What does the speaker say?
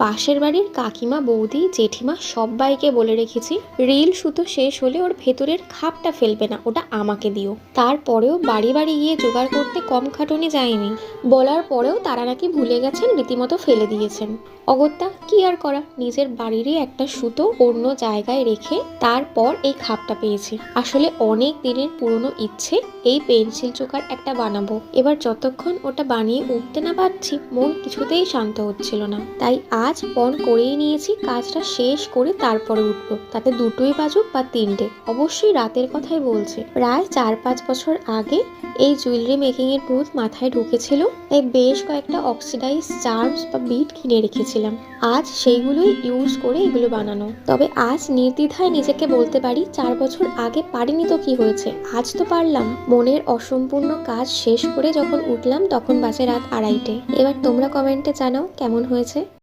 পাশের বাড়ির কাকিমা, বৌদি, জেঠিমা সবাইকে বলে রেখেছি, রিল সুতো শেষ হলে ওর ভেতরের খাপটা ফেলবে না, ওটা আমাকে দিও। তারপরেও বাড়ি বাড়ি গিয়ে জোগাড় করতে কম খাটুনি যায়নি। বলার পরেও তারা নাকি ভুলে গেছেন, রীতিমতো ফেলে দিয়েছেন। অগত্যা, কি আর করা? নিজের বাড়িরই একটা সুতো অন্য জায়গায় রেখে তারপর এই খাপটা পেয়েছি। আসলে অনেক দিনের পুরনো ইচ্ছে, এই পেন্সিল চোকার একটা বানাবো। এবার যতক্ষণ ওটা বানিয়ে উঠতে না পারছি, মন কিছুতেই শান্ত হচ্ছিল না। তাই আজ পণ করেই নিয়েছি, কাজটা শেষ করে তারপরে উঠবো। তাতে দুটোই বাজুক বা তিনটে, অবশ্যই রাতের কথাই বলছে। প্রায় চার পাঁচ বছর আগে এই জুয়েলারি মেকিং এর ভূত মাথায় ঢুকেছিল, তাই বেশ কয়েকটা অক্সিডাইজ চার্মস বা বিট কিনে রেখেছিলাম। আজ সেইগুলোই ইউজ করে এগুলো বানানো। তবে আজ নির্দ্বিধায় নিজেকে বলতে পারি, চার বছর আগে পারিনি তো কি হয়েছে? আজ তো পারলাম। মনের অসম্পূর্ণ কাজ শেষ করে যখন উঠলাম, তখন বাজে রাত আড়াইটে। এবার তোমরা কমেন্টে জানাও, কেমন হয়েছে?